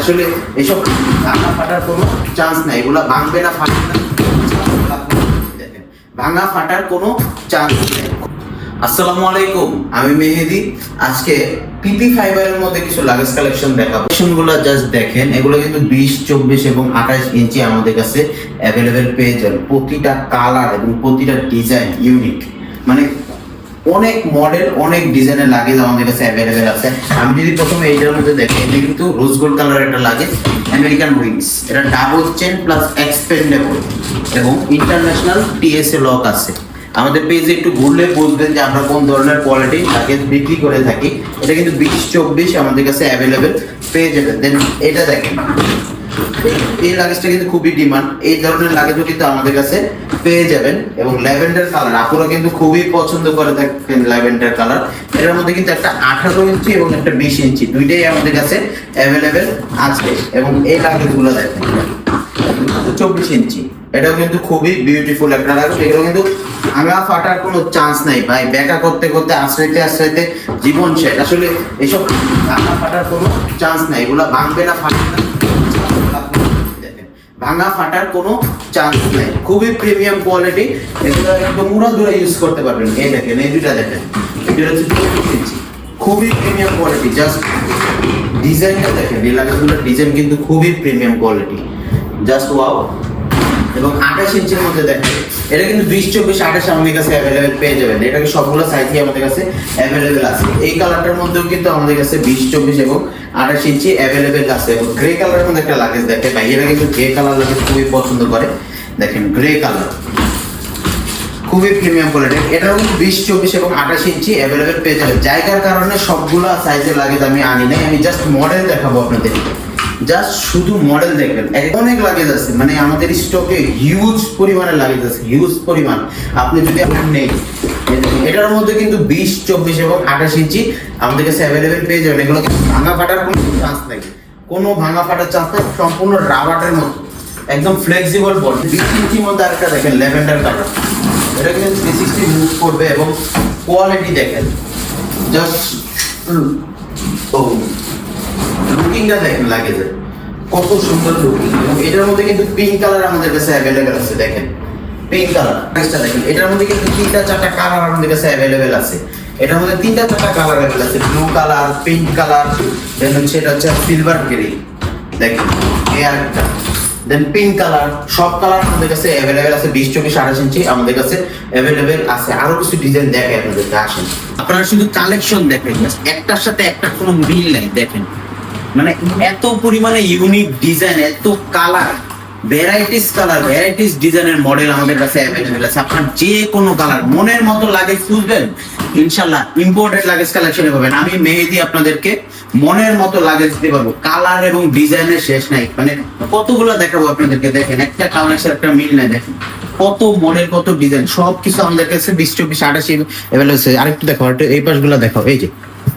আসলে এইসব ভাঙা ফাটার কোনো চান্স নাই, এগুলা ভাঙবে না, ফাটবে না। ভাঙা ফাটার কোনো চান্স নেই। আসসালামু আলাইকুম, আমি মেহেদি। আজকে পিপি ফাইবারের মধ্যে কিছু লাগেজ কালেকশন দেখাবো। গুলো জাস্ট দেখেন, এগুলো কিন্তু বিশ, চব্বিশ এবং আঠাশ ইঞ্চি আমাদের কাছে অ্যাভেলেবেল পেয়ে যাবেন। প্রতিটা কালার এবং প্রতিটা ডিজাইন ইউনিক মানে অনেক মডেল অনেক ডিজাইনের লাগেজ আমাদের কাছে অ্যাভেলেবেল আছে। আমি যদি প্রথমে এইটার মধ্যে দেখি এটা কিন্তু রোজ গোল্ড কালার একটা লাগেজ আমেরিকান উইংস এটা ডাবল চেন প্লাস এক্সপেন্ডেবল এবং ইন্টারন্যাশনাল টিএসএ লক আছে। আমাদের পেজে একটু ঘুরলে বুঝবেন যে আমরা কোন ধরনের কোয়ালিটি লাগেজ বিক্রি করে থাকি। এটা কিন্তু বিশ চব্বিশ আমাদের কাছে অ্যাভেলেবেল পেয়ে যাবেন। দেন এটা দেখেন। এই- লাগেজটা কিন্তু খুবই ডিমান্ড এই ধরনের লাগেজও কিন্তু আমাদের কাছে পেয়ে যাবেন এবং ল্যাভেন্ডার কালার আপুরা কিন্তু খুবই পছন্দ করে থাকেন ল্যাভেন্ডার কালার এটার মধ্যে কিন্তু একটা আঠারো ইঞ্চি এবং একটা বিশ ইঞ্চি, দুইটাই আমাদের কাছে অ্যাভেলেবেল আছে এবং এই লাগেজগুলো দেখেন। চব্বিশ ইঞ্চি, এটাও কিন্তু খুবই বিউটিফুল একটা লাগেজ এগুলো কিন্তু ভাঙা ফাটার কোনো চান্স নাই ভাই। ব্যাকা করতে করতে, আশ্রয়তে আশ্রয়তে জীবন শেষ। আসলে এসব ভাঙা ফাটার কোনো চান্স নাই। এগুলো ভাঙবে না, ফাটবে না। ভাঙা ফাটার কোনো চান্স নেই। খুবই প্রিমিয়াম কোয়ালিটি এগুলো দূরে ইউজ করতে পারবেন। এই দেখেন, এই দুটা দেখেন। এটা হচ্ছে খুবই প্রিমিয়াম কোয়ালিটি জাস্ট ডিজাইনটা দেখেন। এই লাগাগুলোর ডিজাইন কিন্তু খুবই প্রিমিয়াম কোয়ালিটি জাস্ট ওয়াও এবং আঠাশ ইঞ্চির মধ্যে দেখেন, এটা কিন্তু বিশ, চব্বিশ, আঠাশ আমাদের কাছে অ্যাভেলেবেল পেয়ে যাবেন। এটাকে সবগুলো সাইজই আমাদের কাছে অ্যাভেলেবেল আছে। এই কালারটার মধ্যেও কিন্তু আমাদের কাছে বিশ, চব্বিশ এবং আঠাশ ইঞ্চি অ্যাভেলেবেল আছে। এবং গ্রে কালারের মধ্যে একটা লাগেজ দেখে ভাইয়েরা কিন্তু গ্রে কালার লাগেজ খুবই পছন্দ করে। দেখেন গ্রে কালার খুবই প্রিমিয়াম কোয়ালিটি এটাও কিন্তু বিশ, চব্বিশ এবং আঠাশ ইঞ্চি অ্যাভেলেবেল পেয়ে যাবে জায়গার কারণে সবগুলো সাইজের লাগেজ আমি আনি নাই। আমি জাস্ট মডেল দেখাবো আপনাদের জাস্ট শুধু মডেল দেখবেন। অনেক লাগেজ আছে। মানে আমাদের স্টকে হিউজ পরিমাণে লাগেজ আছে। হিউজ পরিমাণ। আপনি যদি নেই এটার মধ্যে কিন্তু বিশ, চব্বিশ এবং আঠাশ ইঞ্চি আমাদের কাছে অ্যাভেলেবেল পেয়ে যাবেন। এগুলো ভাঙা ফাটার কোনো চান্স নেই। কোনো ভাঙা ফাটার চান্স নেই, সম্পূর্ণ রাবারের মতো। একদম ফ্লেক্সিবল বডি বিশ ইঞ্চির মধ্যে আরেকটা দেখেন ল্যাভেন্ডার কালার এটা কিন্তু থ্রি সিক্সটি মুভ করবে এবং কোয়ালিটি দেখেন। জাস্ট লুকিংটা দেখেন লাগে যে কত সুন্দর লুকিং এবং এটার মধ্যে কিন্তু পিঙ্ক কালার আমাদের কাছে অ্যাভেলেবেল আছে, দেখেন। পিঙ্ক কালার নেক্সটটা দেখেন। এটার মধ্যে কিন্তু তিনটা, চারটা কালার আমাদের কাছে অ্যাভেলেবেল আছে। এটার মধ্যে তিনটা, চারটা কালার অ্যাভেলেবেল আছে। Blue colour pink colour then হচ্ছে এটা হচ্ছে সিলভার গ্রে দেখেন, এই আরেকটা। দেন পিঙ্ক কালার সব কালার আমাদের কাছে অ্যাভেলেবেল আছে। বিশ চব্বিশ আঠাশ ইঞ্চি আমাদের কাছে অ্যাভেলেবেল আছে। আরও কিছু ডিজাইন দেখে আপনাদেরকে, আসেন। আপনারা শুধু কালেকশন দেখেন একটার সাথে একটা কোনো মিল নাই, দেখেন। মানে এত পরিমাণে ইউনিক ডিজাইন এত কালার ভ্যারাইটিস কালার ভ্যারাইটিস ডিজাইনের মডেল আমাদের কাছে অ্যাভেলেবেল আছে। আপনার যে কোনো কালার মনের মতো লাগেজ খুঁজবেন, ইনশাল্লাহ ইম্পোর্টেড লাগেজ কালেকশনে পাবেন। আমি মেহেদি আপনাদেরকে মনের মতো লাগেজ দিতে পারব। কালার এবং ডিজাইনের শেষ নাই। মানে কতগুলো দেখাবো আপনাদেরকে? দেখেন, একটা কালার সাথে একটা মিল নাই, দেখেন। কত মডেল কত ডিজাইন সব কিছু আমাদের কাছে বিশ, চব্বিশ, আঠাশি এভেলেবেল আছে। আরেকটু দেখো এই পাশগুলো দেখাও। এই যে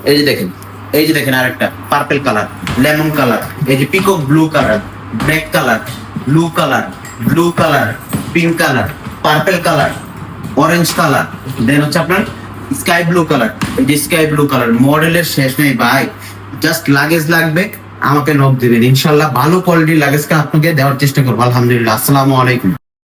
এই যে দেখেন। এই যে দেখেন আরেকটা পার্পল কালার লেমন কালার এই যে peacock blue colour black colour blue colour blue colour pink colour purple colour orange colour then হচ্ছে আপনার স্কাই ব্লু কালার এই যে স্কাই ব্লু কালার মডেলের শেষ নেই ভাই জাস্ট লাগেজ লাগবে, আমাকে নক দিবেন, ইনশাল্লাহ ভালো কোয়ালিটির লাগেজকে আপনাকে দেওয়ার চেষ্টা করব, আলহামদুলিল্লাহ, আসসালামু আলাইকুম।